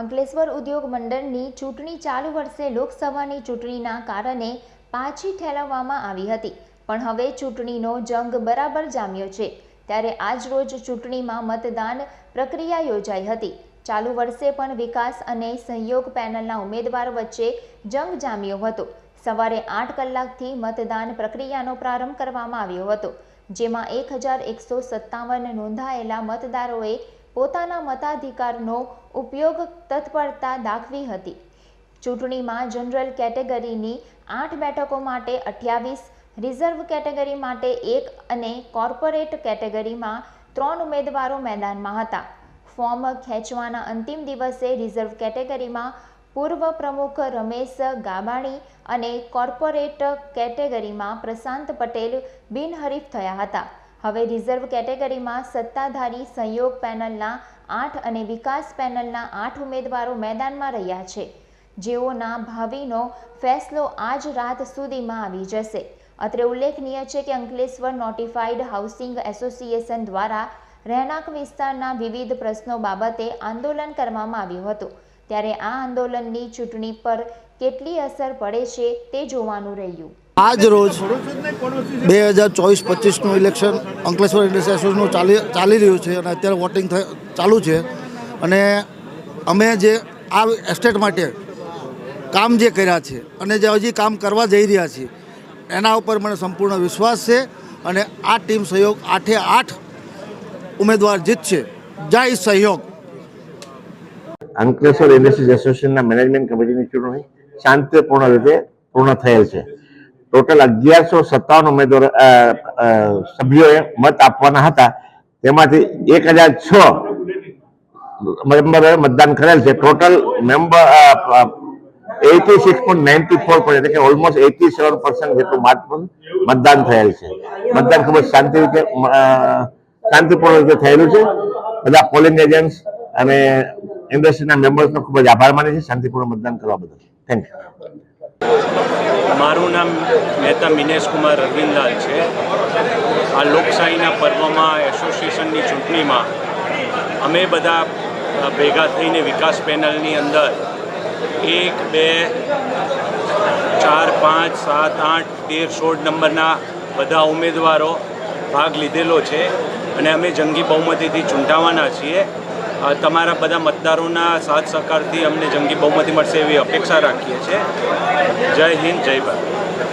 અંકલેશ્વર ઉદ્યોગ મંડળની ચૂંટણી ચાલુ વર્ષે લોકસભાની ચૂંટણીના કારણે પાછી ઠેલવવામાં આવી હતી. પણ હવે ચૂંટણીનો જંગ બરાબર જામ્યો છે. ત્યારે આજ રોજ ચૂંટણીમાં મતદાન પ્રક્રિયા યોજાઈ હતી. ચાલુ વર્ષે પણ વિકાસ અને સહયોગ પેનલના ઉમેદવાર વચ્ચે જંગ જામ્યો હતો. સવારે આઠ કલાકથી મતદાન પ્રક્રિયાનો પ્રારંભ કરવામાં આવ્યો હતો. જેમાં એક હજાર એકસો સત્તાવન નોંધાયેલા મતદારોએ પોતાના મતાધિકારનો ઉપયોગ તત્પરતા દાખવી હતી. ચૂંટણીમાં જનરલ કેટેગરીની આઠ બેઠકો માટે અઠ્યાવીસ, રિઝર્વ કેટેગરી માટે એક અને કોર્પોરેટ કેટેગરીમાં ત્રણ ઉમેદવારો મેદાનમાં હતા. ફોર્મ ખેંચવાના અંતિમ દિવસે રિઝર્વ કેટેગરીમાં પૂર્વ પ્રમુખ રમેશ ગાબાણી અને કોર્પોરેટ કેટેગરીમાં પ્રશાંત પટેલ બિનહરીફ થયા હતા. હવે રિઝર્વ કેટેગરીમાં સત્તાધારી સહયોગ પેનલના આઠ અને વિકાસ પેનલના આઠ ઉમેદવારો મેદાનમાં રહ્યા છે. જેઓના ભાવિનો ફેસલો આજ રાત સુધીમાં આવી જશે. અત્રે ઉલ્લેખનીય છે કે અંકલેશ્વર નોટિફાઈડ હાઉસિંગ એસોસિએશન દ્વારા રહેણાંક વિસ્તારના વિવિધ પ્રશ્નો બાબતે આંદોલન કરવામાં આવ્યું હતું. ત્યારે આ આંદોલનની ચૂંટણી પર કેટલી અસર પડે છે તે જોવાનું રહ્યું. આજ રોજ બે હજાર ચોવીસ પચીસનું ઇલેક્શન અંકલેશ્વર ઇન્ડસ્ટ્રી એસોસિએશનનું ચાલી ચાલી રહ્યું છે અને અત્યારે વોટિંગ ચાલુ છે. અને અમે જે આ એસ્ટેટ માટે કામ જે કર્યા છે અને જે હજી કામ કરવા જઈ રહ્યા છીએ, એના ઉપર મને સંપૂર્ણ વિશ્વાસ છે અને આ ટીમ સહયોગ આઠે આઠ ઉમેદવાર જીતશે. જય સહયોગ. અંકલેશ્વર ઇન્ડસ્ટ્રીઝ એસોસિએશનના મેનેજમેન્ટ કમિટીની ચૂંટણી શાંતિપૂર્ણ રીતે પૂર્ણ થયેલ છે. ટોટલ અગિયારસો સત્તાવન ઉમેદવાર સભ્યોએ મત આપવાના હતા. તેમાંથી એક હજાર છ મેમ્બરોએ મતદાન કરેલ છે. Total member eighty six point ninety four એટલે કે ઓલમોસ્ટ એટી સેવન પર્સન્ટ જેટલું મત મતદાન થયેલ છે. મતદાન ખૂબ જ શાંતિ રીતે શાંતિપૂર્ણ રીતે થયેલું છે. બધા પોલિંગ એજન્ટ્સ અને ઇન્ડસ્ટ્રીના મેમ્બર્સનો ખૂબ જ આભાર માને છે શાંતિપૂર્ણ મતદાન કરવા બદલ. થેન્ક યુ મારું નામ નેતા મિનેશ કુમાર અરવિંદલાલ છે. આ લોકશાહીના પર્વમાં, એસોસિએશનની ચૂંટણીમાં અમે બધા ભેગા થઈને વિકાસ પેનલની અંદર એક, બે, ચાર, પાંચ, સાત, આઠ, તેર, સોળ નંબરના બધા ઉમેદવારો ભાગ લીધેલો છે અને અમે જંગી બહુમતીથી ચૂંટાવાના છીએ. તમારા બધા મતદારોના સાથ સહકારથી અમને જંગી બહુમતી મળશે એવી અપેક્ષા રાખીએ છીએ. જય હિન્દ, જય ભારત.